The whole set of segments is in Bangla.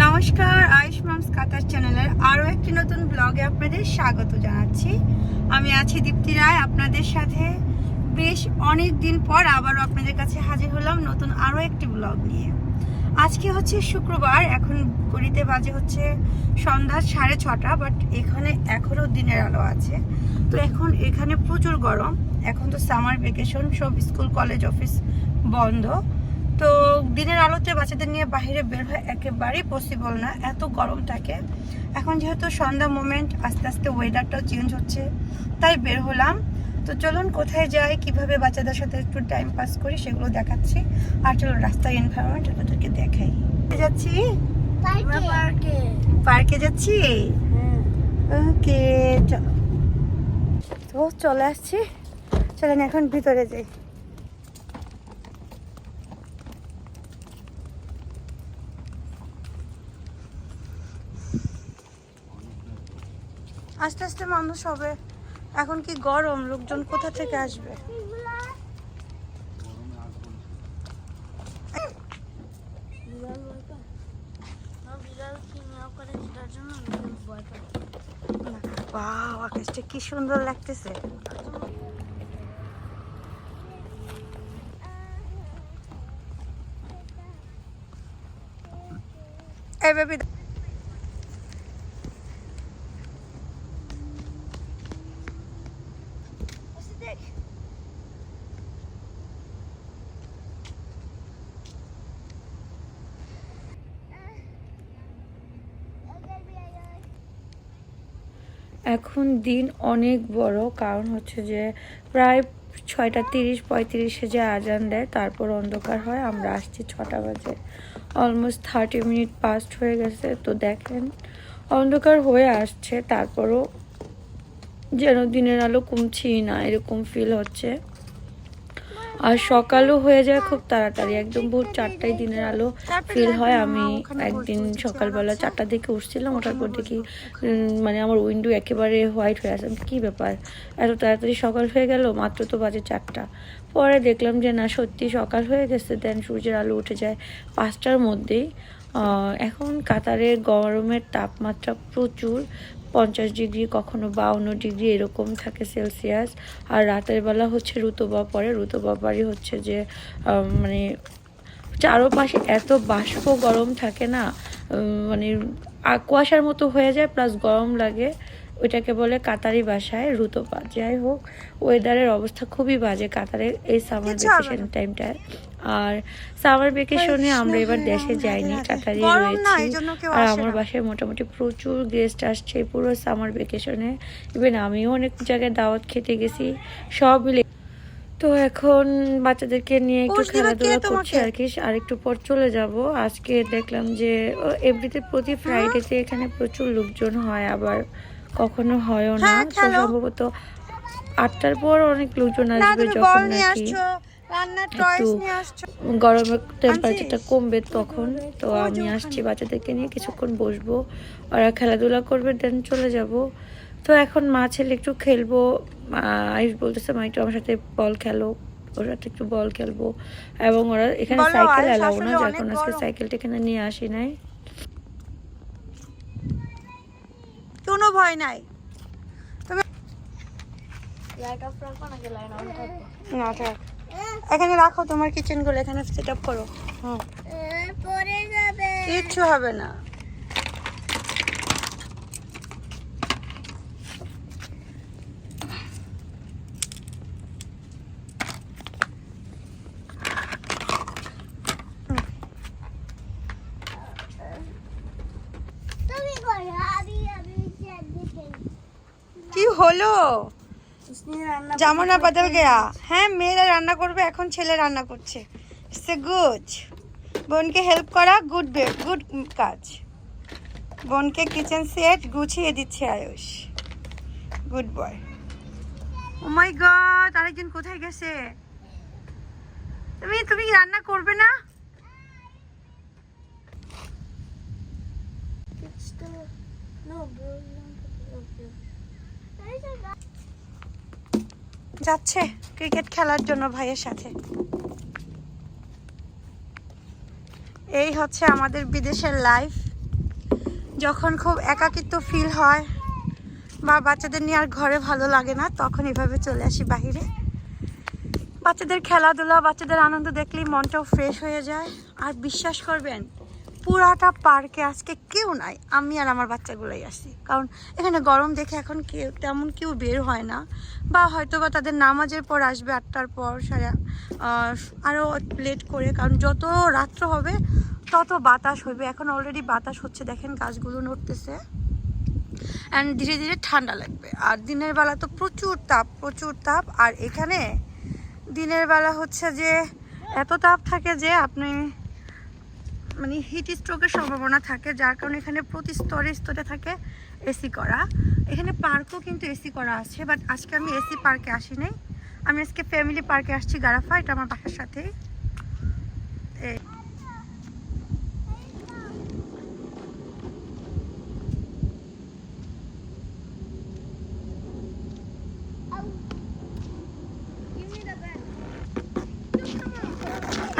নমস্কার, আয়ুষ মামস কাতার চ্যানেলের আরও একটি নতুন ব্লগে আপনাদের স্বাগত জানাচ্ছি। আমি আছি দীপ্তি রায়, আপনাদের সাথে বেশ অনেক দিন পর আবারও আপনাদের কাছে হাজির হলাম নতুন আরও একটি ব্লগ নিয়ে। আজকে হচ্ছে শুক্রবার, এখন গড়িতে বাজে হচ্ছে সন্ধ্যা সাড়ে ছটা, বাট এখানে এখনও দিনের আলো আছে। তো এখন এখানে প্রচুর গরম, এখন তো সামার ভেকেশন সব স্কুল, কলেজ, অফিস বন্ধ। তো দিনের আলোতে বাচ্চাদের নিয়ে বাইরে বের হয় একেবারেই পসিবল না এত গরম থাকে এখন যেহেতু সন্ধ্যা মোমেন্ট আস্তে আস্তে ওয়েদারটাও চেঞ্জ হচ্ছে তাই বের হলাম। তো চলুন কোথায় যাই কীভাবে বাচ্চাদের সাথে একটু টাইম পাস করি সেগুলো দেখাচ্ছি। আর চলো রাস্তার এনভায়রনমেন্ট ওদেরকে দেখাই। যাচ্ছি? পার্কে। পার্কে। যাচ্ছি? ওকে চলো। তো চলে আসছি। চলেন এখন ভিতরে যাই। আস্তে আস্তে মানুষ হবে। এখন কি গরম? লোকজন কোথা থেকে আসবে? আকাশটা কি সুন্দর লাগতেছে। এই বেবি এখন দিন অনেক বড়। কারণ হচ্ছে যে প্রায় ছয়টা তিরিশ, পঁয়ত্রিশে যে আজান দেয়, তারপর অন্ধকার হয়। আমরা আসছি ছটা বাজে। অলমোস্ট থার্টি মিনিট পাস্ট হয়ে গেছে। তো দেখেন, অন্ধকার হয়ে আসছে। তারপরও যেন দিনের আলো কমছেই না, এরকম ফিল হচ্ছে। আর সকালও হয়ে যায় খুব তাড়াতাড়ি। একদম ভোর চারটায় দিনের আলো ফিল হয়। আমি একদিন সকালবেলা চারটার দিকে উঠছিলাম ওঠার পর দেখি মানে আমার উইন্ডো একেবারে হোয়াইট হয়ে বলি, কি ব্যাপার? এত তাড়াতাড়ি সকাল হয়ে গেল? মাত্র তো বাজে চারটা। পরে দেখলাম যে না সত্যি সকাল হয়ে গেছে দেন সূর্যের আলো উঠে যায় পাঁচটার মধ্যেই। এখন কাতারের গরমের তাপমাত্রা প্রচুর। পঞ্চাশ ডিগ্রি, কখনো বাউন্ন ডিগ্রি এরকম থাকে সেলসিয়াস। আর রাতের বেলা হচ্ছে ঋতুবা পরে। রুতোবাবারই হচ্ছে যে মানে চারোপাশে এত বাষ্প গরম থাকে না মানে কুয়াশার মতো হয়ে যায় প্লাস গরম লাগে। ওইটাকে বলে কাতারি বাসায় রুতোপা যাই হোক ওয়েদারের অবস্থা খুবই বাজে কাতারের এই সামার ভেকেশন টাইমটায় আর সামার ভেকেশনে আমরা এবার দেশে যাইনি কাতারি রয়েছি। আর আমার বাসায় মোটামুটি প্রচুর গেস্ট আসছে পুরো সামার ভেকেশনে ইভেন আমিও অনেক জায়গায় দাওয়াত খেতে গেছি সব মিলে। তো এখন বাচ্চাদেরকে নিয়ে একটু খেলাধুলা করছি? আর কি আর একটু পর চলে যাব। আজকে দেখলাম যে এভরিতে প্রতি ফ্রাইডেতে এখানে প্রচুর লোকজন হয় আবার। কখনো হয়ও না। হ্যাঁ, তো সম্ভবত আটটার পর অনেক লোকজন আসবে যখন নাকি একটু গরমের টেম্পারেচারটা কমবে তখন। তো আমি আসছি বাচ্চাদেরকে নিয়ে কিছুক্ষণ বসবো। ওরা খেলাধুলা করবে দেন চলে যাব। তো এখন মা ছেলে একটু খেলব। আয়ুষ বলতেছে মা একটু আমার সাথে বল খেলো। ওর সাথে একটু বল খেলব। এবং ওরা এখানে সাইকেল এলাও না যখন আজকে সাইকেলটা এখানে নিয়ে আসি নাই। ভয় নাই। এখানে রাখো, তোমার কিচেনগুলো এখানে সেট আপ করো। হ্যাঁ কিচ্ছু হবে না তুমি করো আমি আমি দিকে কি হলো জামানা বদল গেয়া। হ্যাঁ মেয়েরা রান্না করবে এখন ছেলে রান্না করছে। সে গুড বোনকে হেল্প করা গুড গুড কাজ। বোনকে কিচেন সেট গুছিয়ে দিচ্ছে Ayush. Good boy oh my god আরেকজন কোথায় গেছে? তুমি তুমি রান্না করবে না? নো। ব্রো যাচ্ছে ক্রিকেট খেলার জন্য ভাইয়ের সাথে। এই হচ্ছে আমাদের বিদেশের লাইফ যখন খুব একাকিত্ব ফিল হয়, বা বাচ্চাদের নিয়ে আর ঘরে ভালো লাগে না, তখন এভাবে চলে আসি বাহিরে। বাচ্চাদের খেলাধুলা, বাচ্চাদের আনন্দ দেখলেই মনটাও ফ্রেশ হয়ে যায়। আর বিশ্বাস করবেন পুরাটা পার্কে আজকে কেউ নাই। আমি আর আমার বাচ্চাগুলোই আসি কারণ এখানে গরম দেখে এখন কেউ তেমন কেউ বের হয় না। বা হয়তো বা তাদের নামাজের পর আসবে আটটার পর সারা। আরও লেট করে। কারণ যত রাত্র হবে, তত বাতাস হবে এখন অলরেডি বাতাস হচ্ছে। দেখেন গাছগুলো নড়তেছে। অ্যান্ড ধীরে ধীরে ঠান্ডা লাগবে। আর দিনের বেলা তো প্রচুর তাপ প্রচুর তাপ। আর এখানে দিনের বেলা হচ্ছে যে, এত তাপ থাকে যে আপনি মানে হিট স্ট্রোকের সম্ভাবনা থাকে, যার কারণে এখানে প্রতি স্তরে স্তরে থাকে এসি করা। এখানে পার্কও কিন্তু এসি করা আছে বাট আজকে আমি এসি পার্কে আসি নাই। আমি আজকে ফ্যামিলি পার্কে আসছি গারাফা, এটা আমার বাসার সাথে।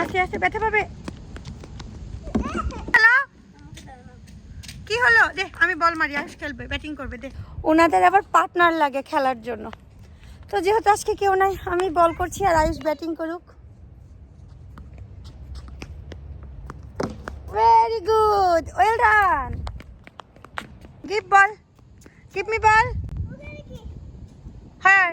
আস্তে আস্তে ব্যথা পাবে হ্যালো কি হলো দে আমি বল মারি আস খেলবে ব্যাটিং করবে, দে। ওনাদের আবার পার্টনার লাগে খেলার জন্য। তো যেহেতু আজকে কেউ নাই, আমি বল করছি আর আয়ুষ ব্যাটিং করুক। Very good well done give ball give me ball হ্যাঁ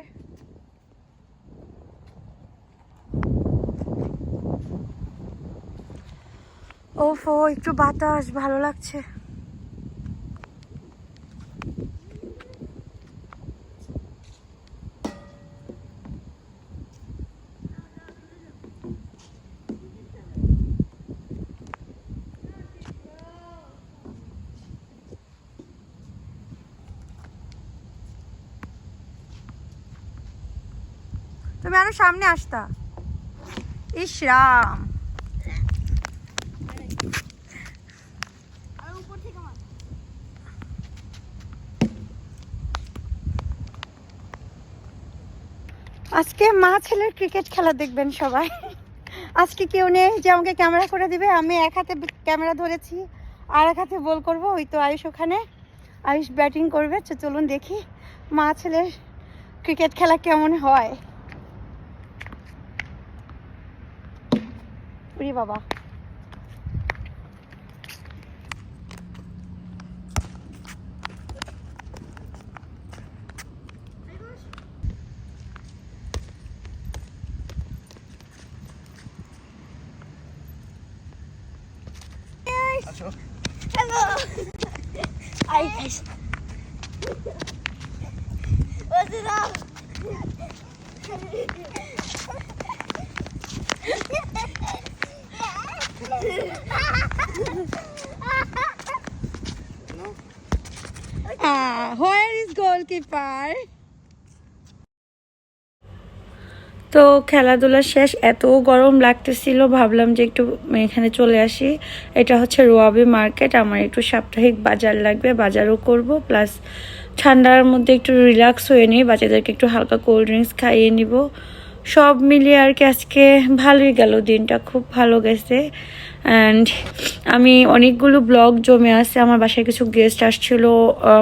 ওফো, একটু বাতাস, ভালো লাগছে। আরও সামনে আসতা। ইস রাম। আজকে মা ছেলের ক্রিকেট খেলা দেখবেন সবাই। আজকে কেউ নেই যে আমাকে ক্যামেরা করে দিবে। আমি এক হাতে ক্যামেরা ধরেছি আর এক হাতে বল করব। ওই তো আয়ুষ ওখানে। আয়ুষ ব্যাটিং করবে। চলুন দেখি মা ছেলের ক্রিকেট খেলা কেমন হয়। উরি বাবা Ay, guys. What's it up? Goalkeeper তো খেলাধুলা শেষ, এত গরম লাগতেছিল, ভাবলাম যে একটু এখানে চলে আসি। এটা হচ্ছে রোয়াবি মার্কেট, আমার একটু সাপ্তাহিক বাজার লাগবে, বাজারও করব, প্লাস ঠান্ডার মধ্যে একটু রিল্যাক্স হয়ে নিই, বাচ্চাদেরকে একটু হালকা কোল্ড ড্রিঙ্কস খাইয়ে নিব। সব মিলিয়ে আর কি আজকে ভালোই গেল, দিনটা খুব ভালো গেছে। অ্যান্ড আমি অনেকগুলো ব্লগ জমে আছে, আমার বাসায় কিছু গেস্ট আসছিল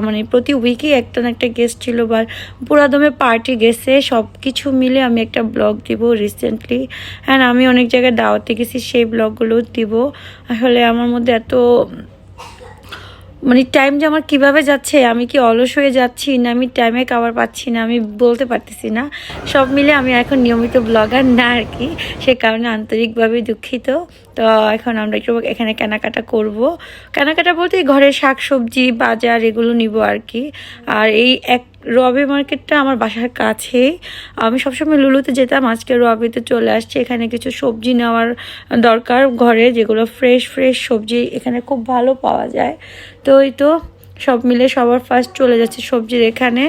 মানে প্রতি উইকই একটা না একটা গেস্ট ছিল বা পুরাদমে পার্টি গেছে সব কিছু মিলে আমি একটা ব্লগ দিব রিসেন্টলি অ্যান্ড আমি অনেক জায়গায় দাওয়াতে গেছি, সেই ব্লগগুলো দিব। আসলে আমার মধ্যে এত মানে টাইম যে আমার কীভাবে যাচ্ছে, আমি কি অলস হয়ে যাচ্ছি না, আমি টাইমে খাবার পাচ্ছি না, আমি বলতে পারতেছি না। সব মিলে আমি এখন নিয়মিত ব্লগার না আর কি, সে কারণে আন্তরিকভাবে দুঃখিত। তো এখন আমরা একটু এখানে কেনাকাটা করব। কেনাকাটা বলতে ঘরের শাক সবজি বাজার এগুলো নিব আর কি। আর এই এক রবি মার্কেটটা আমার বাসার কাছেই। আমি সবসময় লুলুতে যেতাম, আজকে রবিতে চলে আসছি। এখানে কিছু সবজি নেওয়ার দরকার ঘরে, যেগুলো ফ্রেশ ফ্রেশ সবজি এখানে খুব ভালো পাওয়া যায়। তো ওই তো সব মিলে সবার ফার্স্ট চলে যাচ্ছে সবজির এখানে।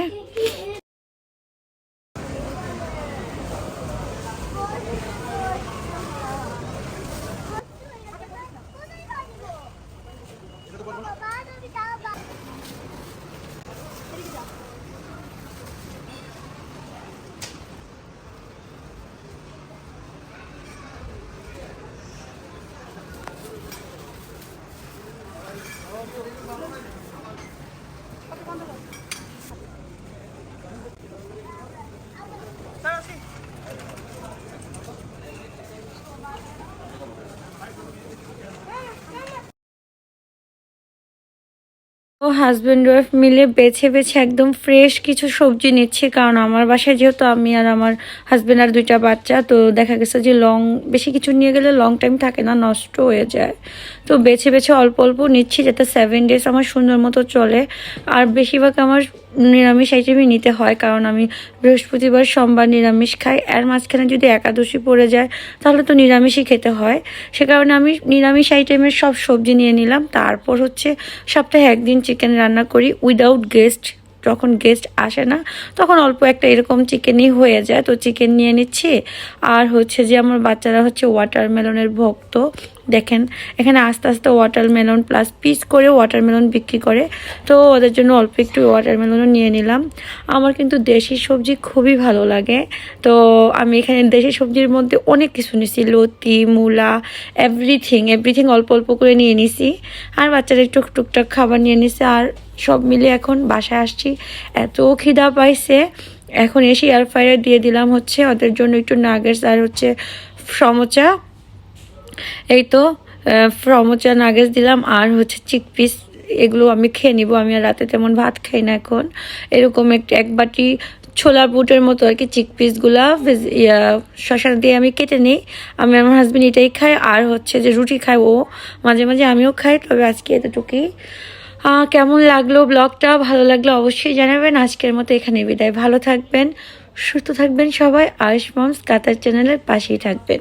হাজব্যান্ড ওয়াইফ মিলে বেছে বেছে একদম ফ্রেশ কিছু সবজি নিচ্ছি। কারণ আমার বাসায় যেহেতু আমি আর আমার হাজব্যান্ড আর দুইটা বাচ্চা, তো দেখা গেছে যে লং বেশি কিছু নিয়ে গেলে লং টাইম থাকে না, নষ্ট হয়ে যায়। তো বেছে বেছে অল্প অল্প নিচ্ছি যাতে সেভেন ডেজ আমার সুন্দর মতো চলে। আর বেশিরভাগ আমার নিরামিষ আইটেমই নিতে হয়, কারণ আমি বৃহস্পতিবার, সোমবার নিরামিষ খাই। আর মাঝখানে যদি একাদশী পড়ে যায়, তাহলে তো নিরামিষই খেতে হয়। সে কারণে আমি নিরামিষ আইটেমের সব সবজি নিয়ে নিলাম। তারপর হচ্ছে সপ্তাহে একদিন চিকেন রান্না করি উইদাউট গেস্ট যখন গেস্ট আসে না, তখন অল্প একটা এরকম চিকেনই হয়ে যায়। তো চিকেন নিয়ে নিচ্ছি। আর হচ্ছে যে আমার বাচ্চারা হচ্ছে ওয়াটারমেলনের ভক্ত। দেখেন, এখানে আস্তে আস্তে ওয়াটারমেলন প্লাস পিস করে ওয়াটারমেলন বিক্রি করে। তো ওদের জন্য অল্প একটু ওয়াটারমেলনও নিয়ে নিলাম। আমার কিন্তু দেশি সবজি খুবই ভালো লাগে। তো আমি এখানে দেশি সবজির মধ্যে অনেক কিছু নিছি। লতি, মূলা এভরিথিং এভরিথিং অল্প অল্প করে নিয়ে নিছি। আর বাচ্চারা একটু টুকটাক খাবার নিয়ে নিছে। আর সব মিলে এখন বাসায় আসছি। এত খিদা পাইছে। এখন এসে এয়ার ফ্রায়ার দিয়ে দিলাম হচ্ছে। ওদের জন্য একটু নাগেটস আর হচ্ছে সমোচা। এই তো ফ্রমোচা নাগেজ দিলাম আর হচ্ছে চিকপিস এগুলো আমি খেয়ে নিব। আমি আর রাতে তেমন ভাত খাই না এখন। এরকম একটা এক বাটি ছোলার বুটের মতো আর কি চিক পিসগুলা শশা দিয়ে আমি কেটে নিই। আমি আমার হাজব্যান্ড এটাই খাই। আর হচ্ছে যে রুটি খাই, ও মাঝে মাঝে আমিও খাই। তবে আজকে এতটুকুই। কেমন লাগল ব্লগটা? ভালো লাগল অবশ্যই জানাবেন। আজকের মতো এখানে বিদায়। ভালো থাকবেন, সুস্থ থাকবেন সবাই। আয়ুষ মমস, কাতার চ্যানেলের পাশেই থাকবেন।